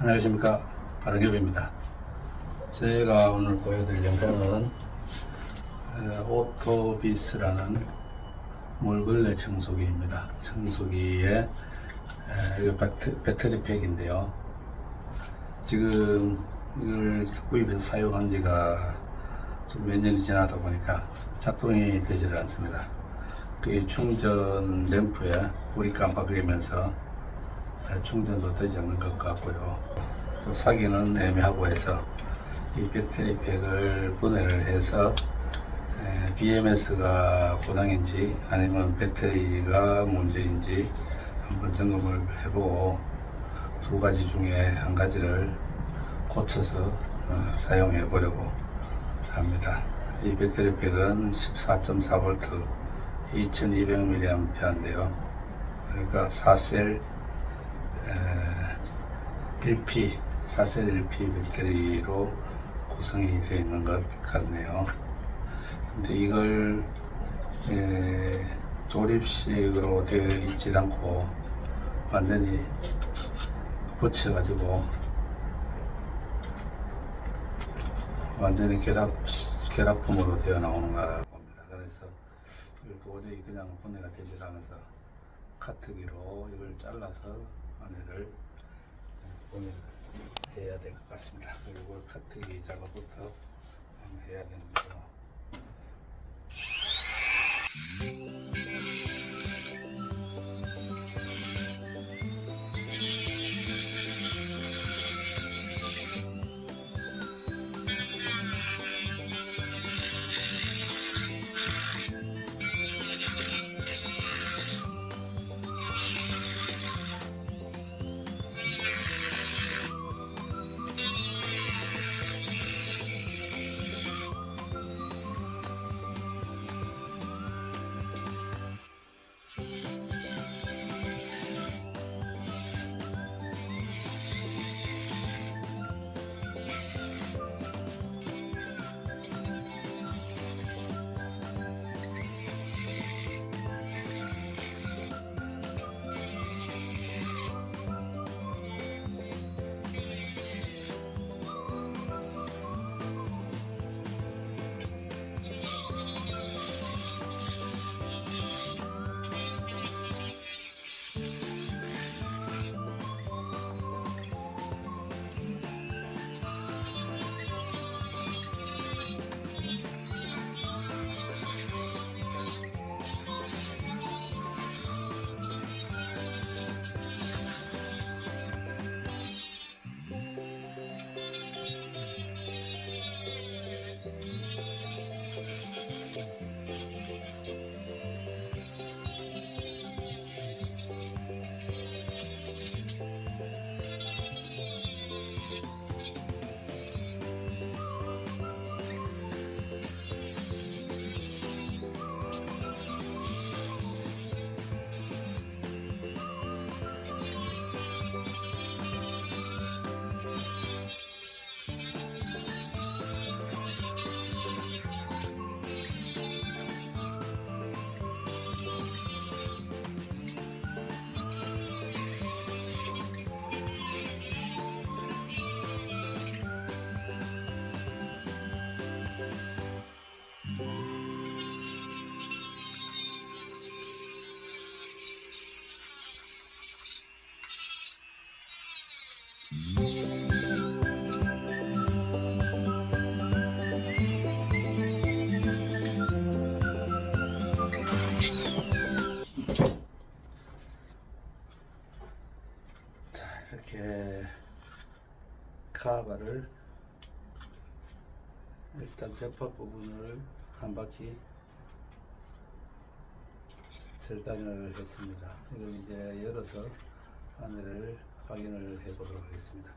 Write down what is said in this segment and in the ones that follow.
안녕하십니까. 바른겹입니다. 제가 오늘 보여드릴 영상은 에, 오토비스라는 물걸레 청소기입니다. 청소기의 에, 이거 배트, 배터리 팩인데요. 지금 이걸 구입해서 사용한 지가 좀몇 년이 지나다 보니까 작동이 되지를 않습니다 그 충전 램프에 불이 깜빡이면서 네, 충전도 되지 않는 것 같고요. 또 사기는 애매하고 해서 이 배터리 팩을 분해를 해서 BMS가 고장인지 아니면 배터리가 문제인지 한번 점검을 해보고 두 가지 중에 한 가지를 고쳐서 어, 사용해 보려고 합니다. 이 배터리 팩은 14.4V 2200mAh인데요. 그러니까 4셀 1P, 4셀 1P 배터리로 구성이 되어 있는 것 같네요. 근데 이걸 에, 조립식으로 되어 있지 않고 완전히 붙여가지고 완전히 결합, 결합품으로 되어 나오는가 봅니다. 그래서 이걸 도저히 그냥 분해가 되질 않아서 카트기로 이걸 잘라서 안에를 해야 될 것 같습니다. 그리고 카트기 작업부터 해야 되는데 카바를 일단 대파 부분을 한 바퀴 절단을 했습니다. 이걸 이제 열어서 안을 확인을 해 보도록 하겠습니다.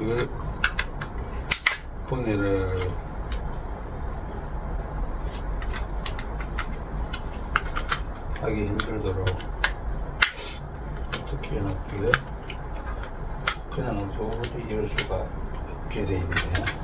이걸 분해를 하기 힘들도록 어떻게 해놨길래 그냥 도저히 열 수가 없게 돼 있네요.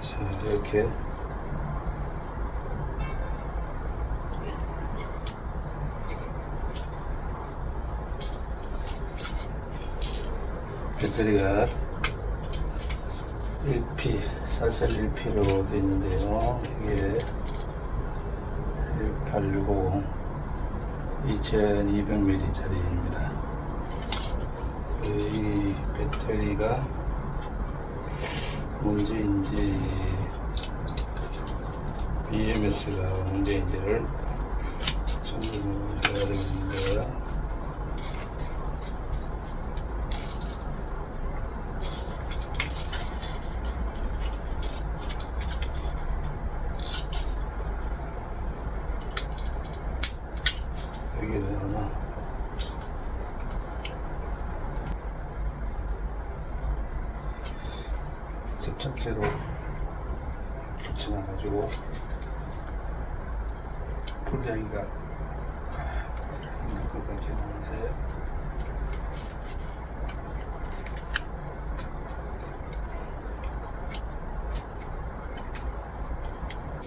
자, 이렇게 배터리가 1P, 4셀 1P로 되어 있는데요. 이게 1860 2200mAh짜리입니다. 이 배터리가 문제인지 BMS가 문제인지를 점검을 해야 되겠는데요. 여기에 하나 접착제로 있는 것 같긴 한데.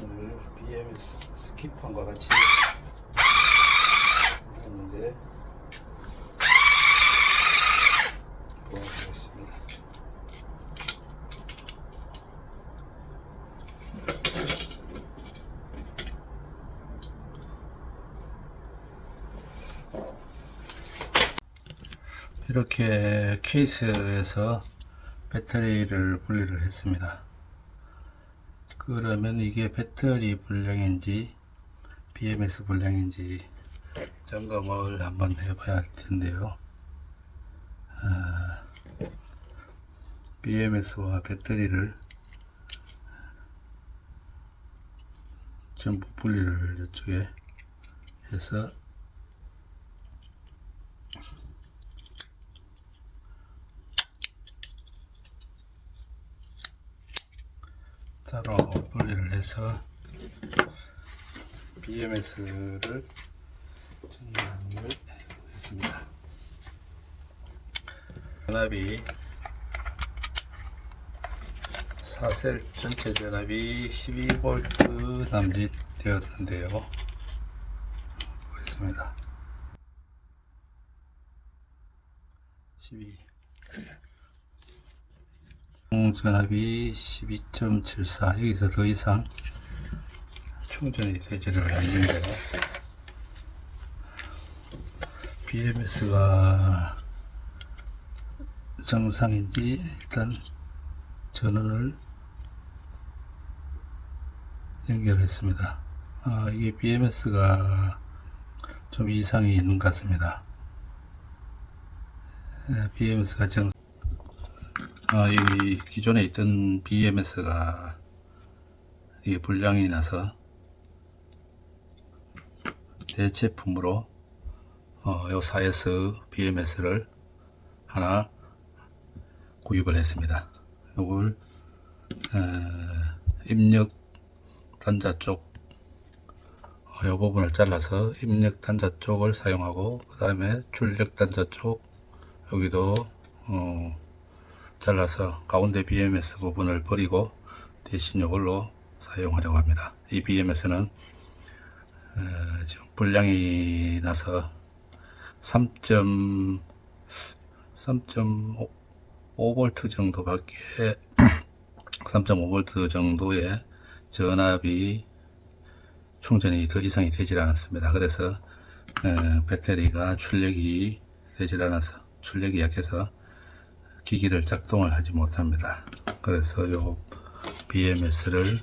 오늘 BMS 기판과 같이 했는데 도와드렸습니다. 이렇게 케이스에서 배터리를 분리를 했습니다. 그러면 이게 배터리 분량인지 BMS 분량인지 점검을 한번 해봐야 할 텐데요. 아, BMS와 배터리를 전부 분리를 이쪽에 해서 따로 분리를 해서 BMS를 전압을 했습니다. 전압이 4셀 전체 전압이 12V 남짓 되었는데요. 보겠습니다. 12 전압이 12.74 여기서 더 이상 충전이 되지를 않는데 BMS가 정상인지 일단 전원을 연결했습니다. 아, 이게 BMS가 좀 이상이 있는 것 같습니다. BMS가 정 아, 이 기존에 있던 BMS가 이게 불량이 나서 대체품으로 어, 요 4S BMS를 하나 구입을 했습니다. 요걸 어, 입력 단자 쪽, 어, 요 부분을 잘라서 입력 단자 쪽을 사용하고 그 다음에 출력 단자 쪽 여기도 어, 잘라서 가운데 BMS 부분을 버리고 대신 이걸로 사용하려고 합니다. 이 BMS는 어, 지금 불량이 나서 3. 3.5V 정도밖에 3.5V 정도의 전압이 충전이 더 이상이 되질 않았습니다. 그래서 어, 배터리가 출력이 되질 않아서 출력이 약해서 기기를 작동을 하지 못합니다. 그래서 요 BMS를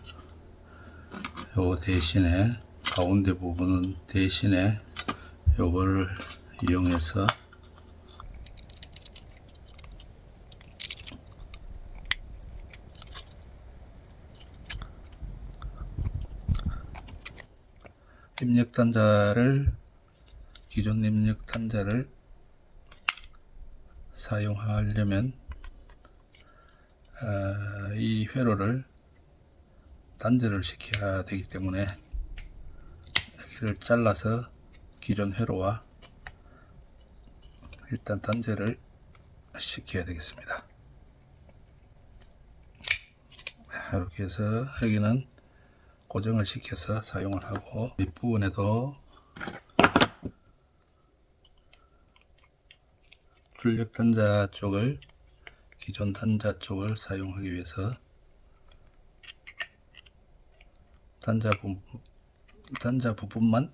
요 대신에 가운데 부분은 대신에 요거를 이용해서 입력 단자를 기존 입력 단자를 사용하려면 어, 이 회로를 단절을 시켜야 되기 때문에 여기를 잘라서 기존 회로와 일단 단절을 시켜야 되겠습니다. 이렇게 해서 여기는 고정을 시켜서 사용을 하고 윗부분에도 출력 단자 쪽을 기존 단자 쪽을 사용하기 위해서 단자 부, 단자 부분만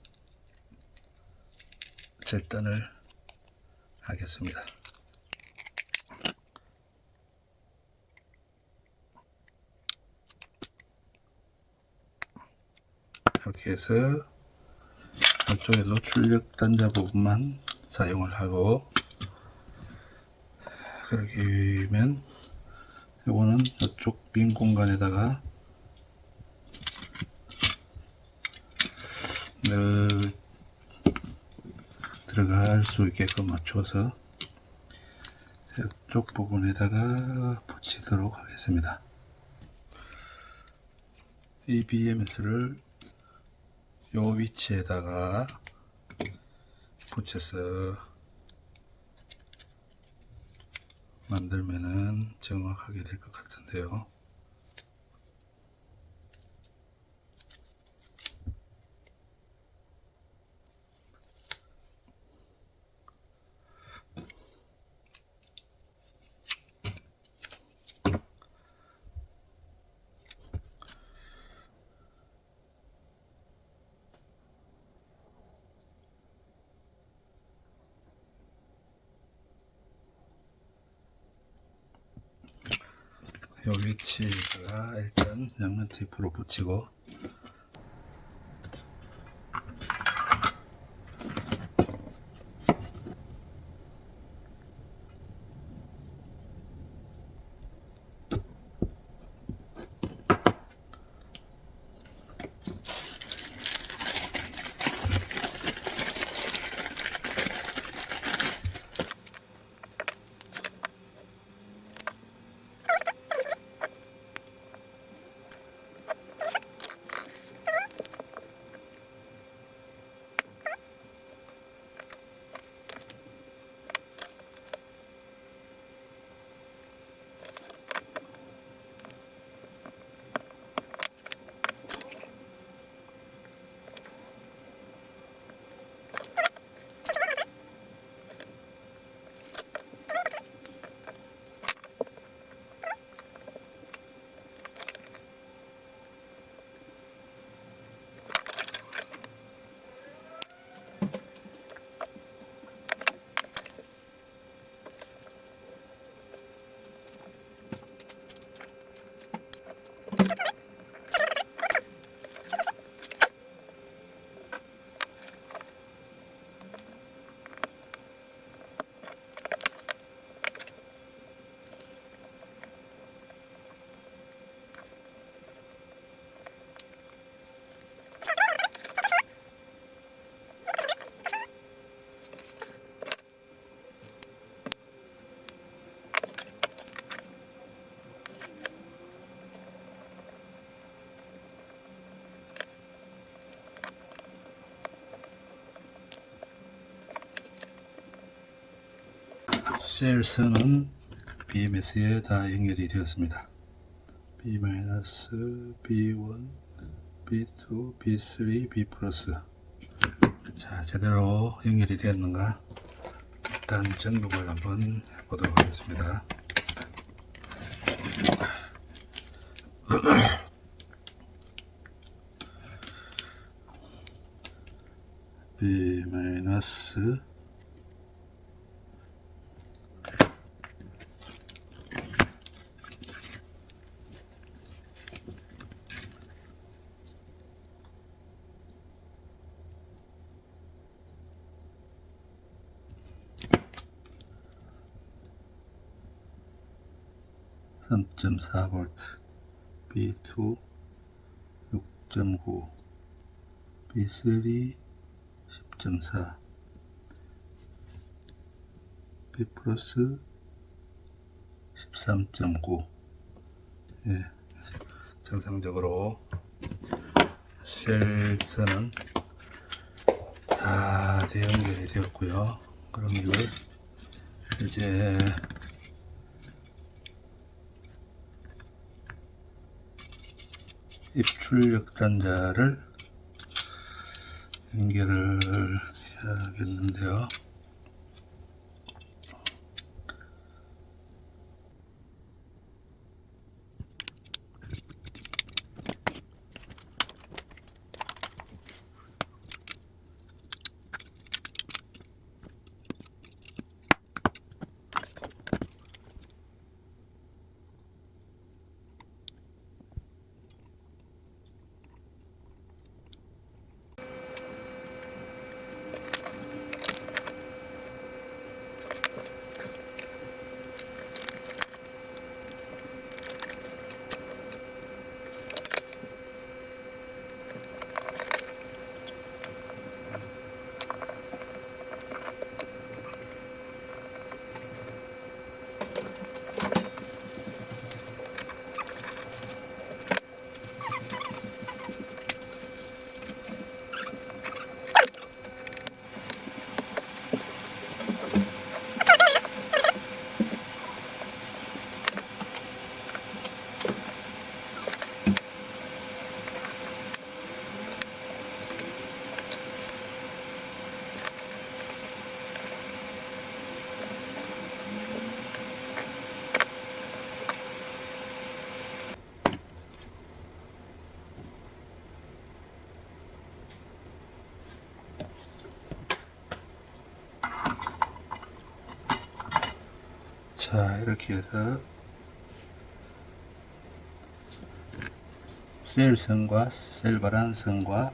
절단을 하겠습니다. 이렇게 해서 이쪽에도 출력 단자 부분만 사용을 하고 하면 이거는 이쪽 빈 공간에다가 늘 들어갈 수 있게끔 맞춰서 이쪽 부분에다가 붙이도록 하겠습니다. 이 BMS를 요 위치에다가 붙여서 만들면은 정확하게 될 것 같은데요. 요 위치에다가 일단 양면 테이프로 붙이고 셀선은 BMS에 다 연결이 되었습니다. B-, B1, B2, B3, B 자 제대로 연결이 되었는가 일단 점검을 한번 해보도록 하겠습니다. B 마이너스 (3.4 볼트) B2 6.9 B3 10.4 B 플러스 13.9 예, 정상적으로 셀선은 다 재연결이 되었고요. 그럼 이걸 이제 입출력 단자를 연결을 해야겠는데요. 자, 이렇게 해서 셀선과 셀바란선과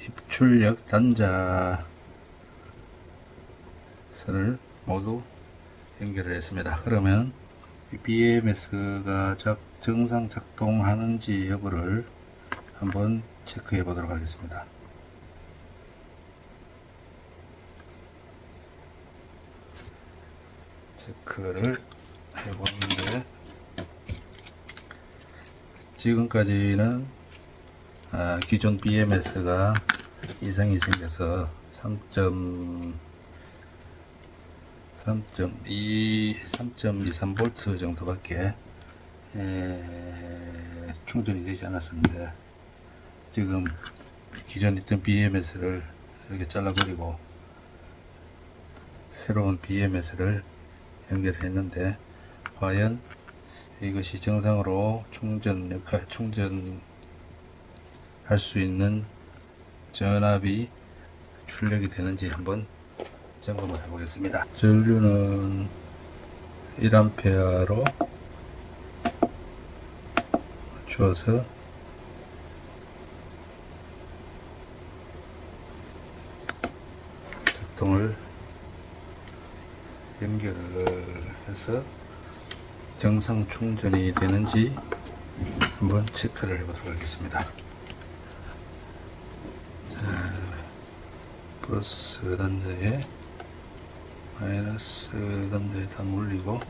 입출력 단자 선을 모두 연결을 했습니다. 그러면 이 BMS가 작, 정상 작동하는지 여부를 한번 체크해 보도록 하겠습니다. 체크를 해보는데 지금까지는 아, 기존 BMS가 이상이 생겨서 3. 3.2 3.23V 정도밖에 에, 충전이 되지 않았습니다. 지금 기존 있던 BMS를 이렇게 잘라버리고 새로운 BMS를 연결했는데 과연 이것이 정상으로 충전 역할 충전 할 수 있는 전압이 출력이 되는지 한번 점검을 해 보겠습니다. 전류는 1A로 주어서 작동을 연결을 해서 정상 충전이 되는지 한번 체크를 해보도록 하겠습니다. 자, 플러스 단자에 마이너스 단자에 다 물리고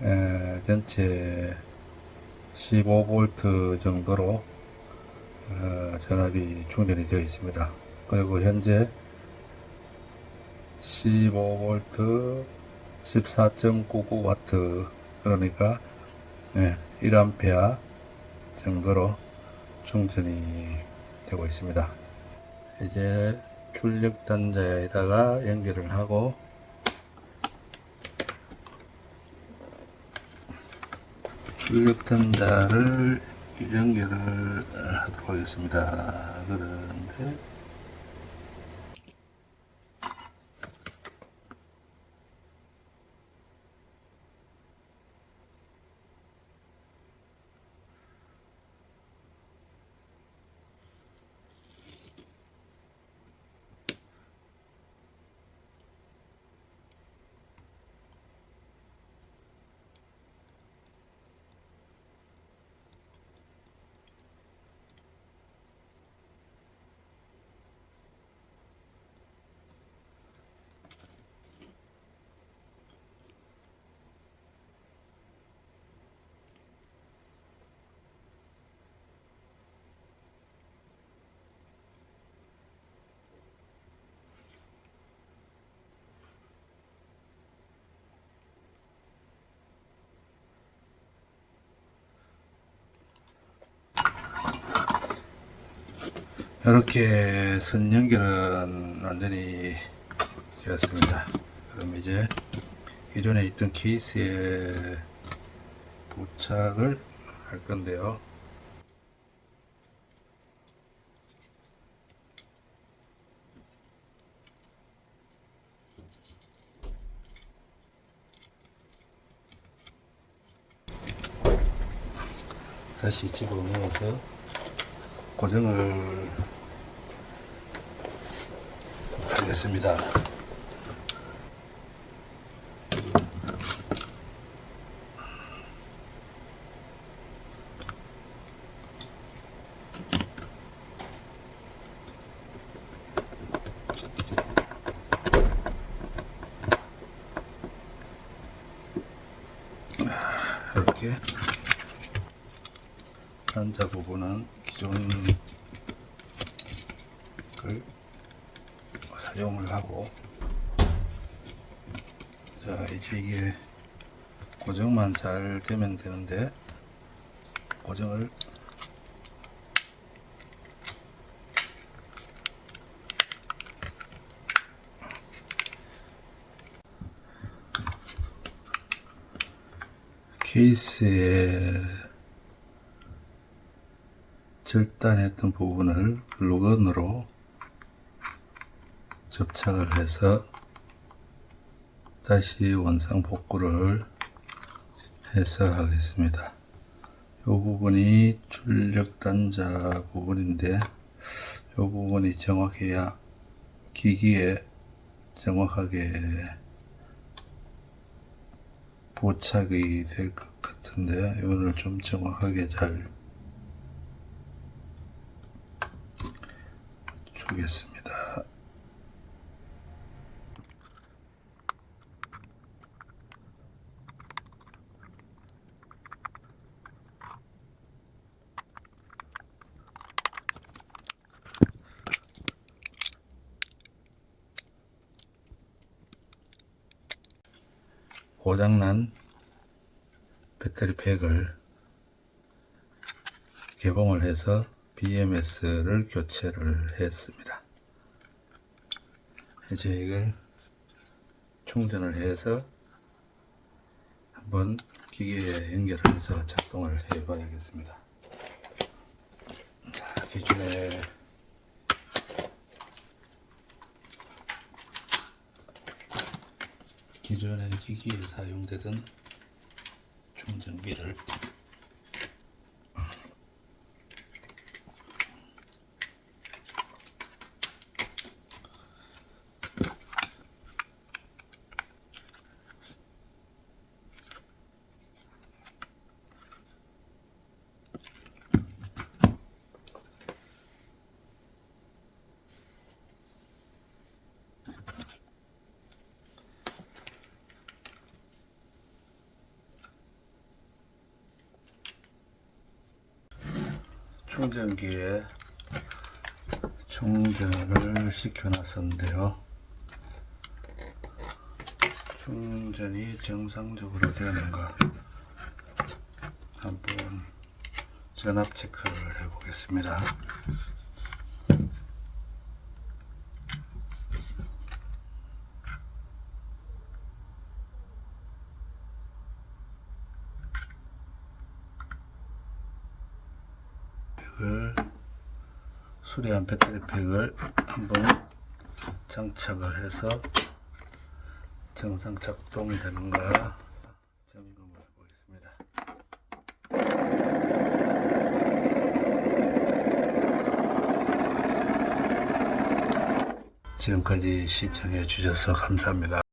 에, 전체 15V 정도로 어, 전압이 충전이 되어 있습니다. 그리고 현재 15V 14.99W 그러니까 예, 1A 정도로 충전이 되고 있습니다. 이제 출력 단자에다가 연결을 하고 출력 단자를 연결을 하도록 하겠습니다. 그런데 이렇게 선 연결은 완전히 되었습니다. 그럼 이제 기존에 있던 케이스에 부착을 할 건데요. 다시 집어넣어서 고정을 하겠습니다. 이렇게 단자 부분은 기존 걸 사용을 하고 자 이제 이게 고정만 잘 되면 되는데 고정을 케이스에 절단했던 부분을 글루건으로 접착을 해서 다시 원상 복구를 해서 하겠습니다. 이 부분이 출력 단자 부분인데 이 부분이 정확해야 기기에 정확하게 부착이 될 것 같은데 이거를 좀 정확하게 잘 주겠습니다. 고장난 배터리 팩을 개봉을 해서 BMS를 교체를 했습니다. 이제 이걸 충전을 해서 한번 기계에 연결을 해서 작동을 해 봐야겠습니다. 자, 기존에 기존의 기기에 사용되던 충전기를 충전기에 충전을 시켜놨었는데요. 충전이 정상적으로 되는가 한번 전압 체크를 해보겠습니다. 배터리팩을 수리한 배터리팩을 한번 장착을 해서 정상 작동이 되는가 점검을 해보겠습니다. 지금까지 시청해 주셔서 감사합니다.